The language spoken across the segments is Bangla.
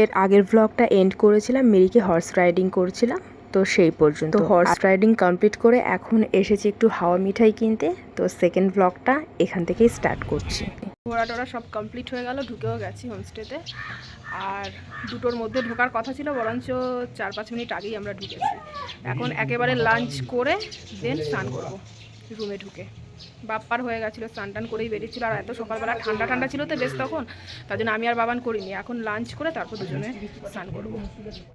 এর আগের ভ্লগটা এন্ড করেছিলাম মেরিকে হর্স রাইডিং করছিলাম তো সেই পর্যন্ত। তো হর্স রাইডিং কমপ্লিট করে এখন এসেছি একটু হাওয়া মিঠাই কিনতে তো সেকেন্ড ভ্লগটা এখান থেকেই স্টার্ট করছি। ঘোরা টোরা সব কমপ্লিট হয়ে গেল ঢুকেও গেছি হোমস্টেতে আর দুটোর মধ্যে ঢোকার কথা ছিল বরঞ্চ চার পাঁচ মিনিট আগেই আমরা ঢুকেছি। এখন একেবারে লাঞ্চ করে দেন স্নান করব রুমে ঢুকে। বাপ্পার হয়ে গেছিল, স্নান টান করেই বেরিয়েছিল। আর এত সকালবেলা ঠান্ডা ঠান্ডা ছিল তো বেশ তখন, তার জন্য আমি আর বাবান করিনি। এখন লাঞ্চ করে তারপর দুজনে স্নান করব।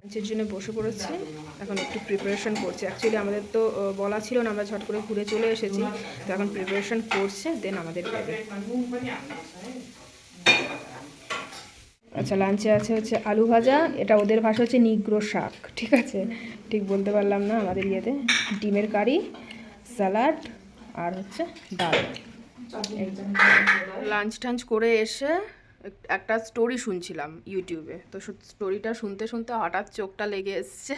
লাঞ্চের জন্য বসে পড়েছি, এখন একটু প্রিপারেশন করছি। অ্যাকচুয়ালি আমাদের তো বলা ছিল না, আমরা ঝট করে ঘুরে চলে এসেছি। তো এখন প্রিপারেশন করছে দেন আমাদের দেবে আচ্ছা লাঞ্চে আছে হচ্ছে আলু ভাজা, এটা ওদের ভাষা হচ্ছে নিগ্রো শাক, ঠিক আছে? ঠিক বলতে পারলাম না আমাদের ইয়েতে। ডিমের কারি স্যালাড আর হচ্ছে ডাল। লাঞ্চ টাঞ্চ করে এসে একটা স্টোরি শুনছিলাম ইউটিউবে তো স্টোরিটা শুনতে শুনতে হঠাৎ চোখটা লেগে এসছে,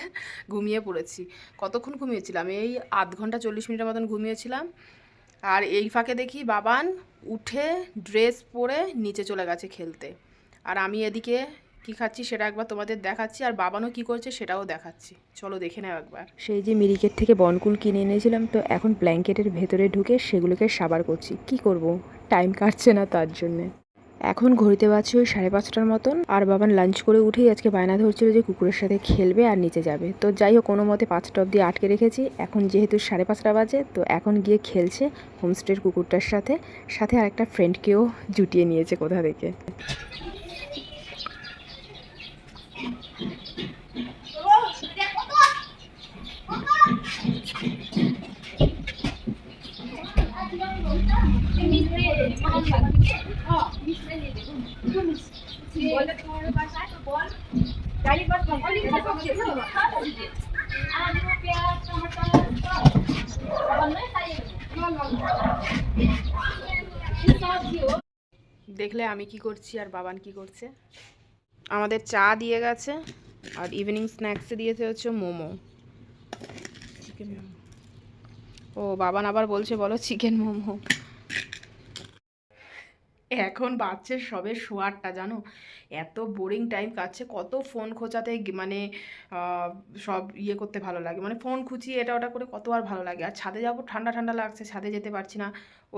ঘুমিয়ে পড়েছি। কতক্ষণ ঘুমিয়েছিলাম? এই আধ ঘণ্টা চল্লিশ মিনিটের মতন ঘুমিয়েছিলাম। আর এই ফাঁকে দেখি বাবান উঠে ড্রেস পরে নিচে চলে গেছে খেলতে। আর আমি এদিকে কি খাচ্ছি সেটা একবার তোমাদের দেখাচ্ছি, আর বাবানও কি করছে সেটাও দেখাচ্ছি। চলো দেখে নাও একবার। সেই যে মিরিকের থেকে বনকুল কিনে এনেছিলাম, তো এখন ব্ল্যাঙ্কেটের ভেতরে ঢুকে সেগুলোকে সাবার করছি। কি করব? টাইম কাটছে না তার জন্যে। এখন ঘড়িতে বাজছে ওই সাড়ে পাঁচটার মতন, আর বাবান লাঞ্চ করে উঠেই আজকে বায়না ধরছিল যে কুকুরের সাথে খেলবে আর নিচে যাবে। তো যাই হোক, কোনো মতে পাঁচটা অবধি আটকে রেখেছি। এখন যেহেতু সাড়ে পাঁচটা বাজে, তো এখন গিয়ে খেলছে হোমস্টের কুকুরটার সাথে। সাথে আর একটা ফ্রেন্ডকেও জুটিয়ে নিয়েছে কোথা থেকে। দেখলে আমি কি করছি আর বাবান কি করছে? আমাদের চা দিয়ে গেছে আর ইভিনিং স্ন্যাক্সে দিয়েছে হচ্ছে মোমো। চিকেন মোমো। ও বাবান আবার বলছে বলো চিকেন মোমো। এখন বাচ্চার সবে শোয়ারটা জানো? এত বোরিং টাইম কাটছে, কত ফোন খোঁচাতে মানে সব ইয়ে করতে ভালো লাগে। মানে ফোন খুঁচিয়ে এটা ওটা করে কত আর ভালো লাগে। আর ছাদে যাব, ঠান্ডা ঠান্ডা লাগছে, ছাদে যেতে পারছি না।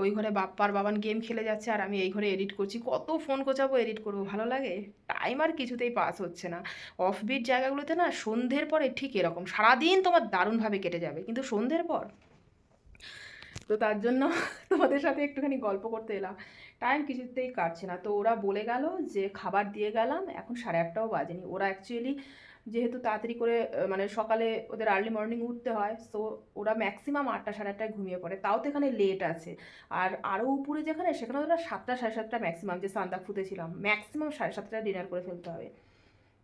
ওই ঘরে বাপ্পার বাবান গেম খেলে যাচ্ছে, আর আমি এই ঘরে এডিট করছি। কত ফোন খোঁচাবো এডিট করব, ভালো লাগে? টাইম আর কিছুতেই পাস হচ্ছে না। অফবিট জায়গাগুলোতে না সন্ধ্যের পরে ঠিক এরকম। সারাদিন তোমার দারুণভাবে কেটে যাবে। কিন্তু সন্ধ্যের পর তো তার জন্য তোমাদের সাথে একটুখানি গল্প করতে এলাম। টাইম কিছুতেই কাটছে না। তো ওরা বলে গেল যে, খাবার দিয়ে গেলাম, এখন সাড়ে আটটাও বাজেনি। ওরা অ্যাকচুয়ালি যেহেতু তাড়াতাড়ি করে মানে সকালে ওদের আর্লি মর্নিং উঠতে হয় সো ওরা ম্যাক্সিমাম আটটা, সাড়ে আটটায় ঘুমিয়ে পড়ে। তাও তো এখানে লেট আছে। আর আরও উপরে যেখানে, সেখানে ওরা সাতটা, সাড়ে সাতটা ম্যাক্সিমাম যে সান্দাকফুতে ছিলাম ম্যাক্সিমাম সাড়ে সাতটায় ডিনার করে ফেলতে হবে।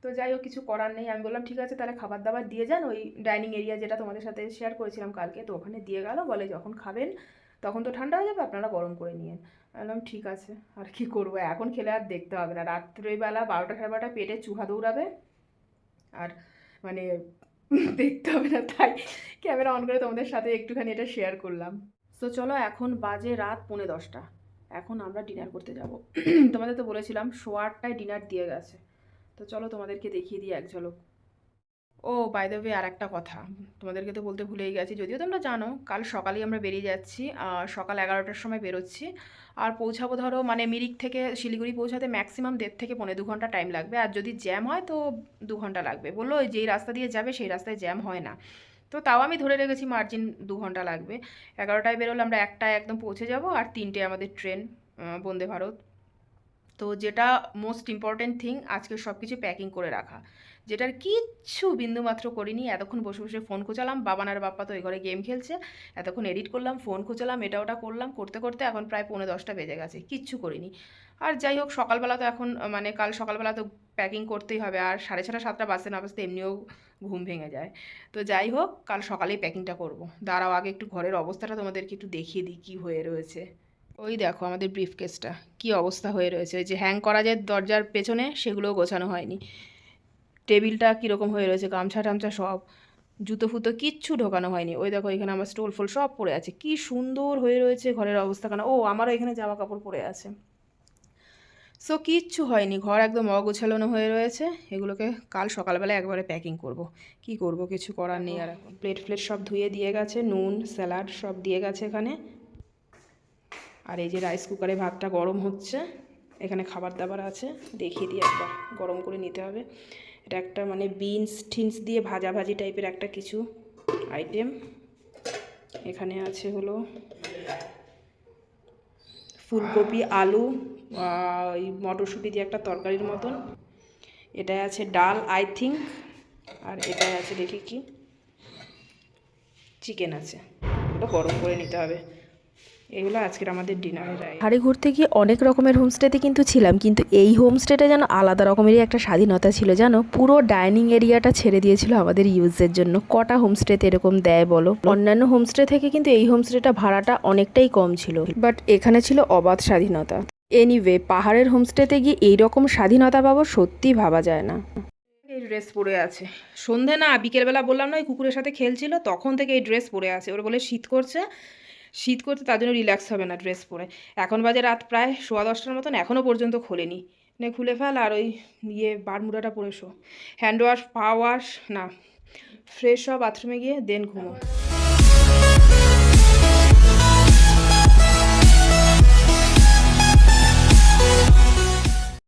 তো যাই হোক, কিছু করার নেই। আমি বললাম, ঠিক আছে, তাহলে খাবার দাবার দিয়ে যান। ওই ডাইনিং এরিয়া যেটা তোমাদের সাথে শেয়ার করেছিলাম কালকে, তো ওখানে দিয়ে গেল। বলে যখন খাবেন, তখন তো ঠান্ডা হয়ে যাবে, আপনারা গরম করে নিয়েন। বললাম, ঠিক আছে, আর কি করব? এখন খেলে আর দেখতে হবে না। রাত্রেবেলা বারোটা সাড়ে বারোটা পেটে চুহা দৌড়াবে, আর মানে দেখতে হবে না। তাই ক্যামেরা অন করে তোমাদের সাথে একটুখানি এটা শেয়ার করলাম। তো চলো, এখন বাজে রাত পৌনে দশটা। এখন আমরা ডিনার করতে যাব। তোমাদের তো বলেছিলাম, সোয়ারটায় ডিনার দিয়ে গেছে। তো চলো তোমাদেরকে দেখিয়ে দিই এক ঝলক। ও বাই দ্য ওয়ে আর একটা কথা। তোমাদেরকে তো বলতে ভুলেই গেছি, যদিও তোমরা জানো, কাল সকালেই আমরা বেরিয়ে যাচ্ছি সকাল এগারোটার সময় বেরোচ্ছি। আর পৌঁছাবো ধরো মানে মিরিক থেকে শিলিগুড়ি পৌঁছাতে ম্যাক্সিমাম দেড় থেকে পৌনে দু ঘণ্টা টাইম লাগবে। আর যদি জ্যাম হয়, তো দু ঘণ্টা লাগবে। বলল যেই রাস্তা দিয়ে যাবে, সেই রাস্তায় জ্যাম হয় না। তো তাও আমি ধরে রেখেছি মার্জিন দু ঘণ্টা লাগবে। এগারোটায় বেরোলে আমরা একটায় একদম পৌঁছে যাব, আর তিনটে আমাদের ট্রেন বন্দে ভারত। তো যেটা মোস্ট ইম্পর্ট্যান্ট থিং আজকে সব কিছু প্যাকিং করে রাখা। যেটার কিচ্ছু বিন্দুমাত্র করিনি, এতক্ষণ বসে বসে ফোন খোঁচালাম বাবান আর বাপ্পা তো ওই ঘরে গেম খেলছে, এতক্ষণ এডিট করলাম ফোন খোঁচালাম, এটা ওটা করলাম, করতে করতে এখন প্রায় পৌনে দশটা বেজে গেছে, কিচ্ছু করিনি। আর যাই হোক, সকালবেলা তো এখন মানে কাল সকালবেলা তো প্যাকিং করতেই হবে, আর সাড়ে ছটা, সাতটা বাজতে না বাজতে এমনিও ঘুম ভেঙে যায়। তো যাই হোক, কাল সকালেই প্যাকিংটা করব। দাঁড়াও, আগে একটু ঘরের অবস্থাটা তোমাদেরকে একটু দেখিয়ে দিই, কী হয়ে রয়েছে। ওই দেখো আমাদের ব্রিফ কেসটা কী অবস্থা হয়ে রয়েছে? ওই যে হ্যাং করা যায় দরজার পেছনে, সেগুলোও গোছানো হয়নি। টেবিলটা কীরকম হয়ে রয়েছে? গামছা টামছা সব। জুতো ফুতো কিচ্ছু ঢোকানো হয়নি। ওই দেখো এখানে আমার স্টোল ফোল সব পড়ে আছে। কি সুন্দর হয়ে রয়েছে ঘরের অবস্থা কেন? ও, আমারও এখানে জামা কাপড় পরে আছে। সো কিচ্ছু হয়নি। ঘর একদম অগোছালো হয়ে রয়েছে। এগুলোকে কাল সকালবেলা একবারে প্যাকিং করব। কি করব? কিছু করার নেই আর এখন। প্লেট ফ্লেট সব ধুয়ে দিয়ে গেছে। নুন, স্যালাড সব দিয়ে গেছে এখানে। আর এই যে রাইস কুকারে ভাতটা গরম হচ্ছে, এখানে খাবার দাবার আছে, দেখিয়ে দিই একবার, গরম করে নিতে হবে। এটা একটা মানে বিনস ঠিনস দিয়ে ভাজা ভাজি টাইপের একটা কিছু আইটেম এখানে আছে হলো ফুলকপি, আলু ওই মটরশুঁটি দিয়ে একটা তরকারির মতন। এটায় আছে ডাল আই থিঙ্ক আর এটায় আছে দেখি কি চিকেন আছে। ওটা গরম করে নিতে হবে। এগুলো আজকের আমাদের ডিনারের আই পাহাড়ে ঘুরতে গিয়ে অনেক রকমের হোমস্টেতে কিন্তু ছিলাম কিন্তু এই হোমস্টেটা যেন আলাদা রকমেরই একটা স্বাধীনতা ছিল জানো? পুরো ডাইনিং এরিয়াটা ছেড়ে দিয়েছিল আমাদের ইউজের জন্য। কটা হোমস্টেতে এরকম দেয় বলো? অন্যান্য হোমস্টে থেকে কিন্তু এই হোমস্টেটা ভাড়াটা অনেকটাই কম ছিল। বাট এখানে ছিল অবাধ স্বাধীনতা। এনিওয়ে পাহাড়ের হোমস্টেতে গিয়ে এই রকম স্বাধীনতা পাবো সত্যি ভাবা যায় না। এই ড্রেস পরে আছে। সন্ধে না বিকেলবেলা বললাম না ওই কুকুরের সাথে খেলছিল তখন থেকে এই ড্রেস পরে আছে। ওরা বলে শীত করছে শীত করতে তার জন্য রিল্যাক্স হবে না ড্রেস পরে। এখন বাজে রাত প্রায় সোয়া দশটার মতন এখনও পর্যন্ত খোলেনি। নে, খুলে ফেল আর ওই ইয়ে বারমুডাটা পরে শো। হ্যান্ড ওয়াশ পা ওয়াশ না ফ্রেশ হওয়া বাথরুমে গিয়ে দেন ঘুমো।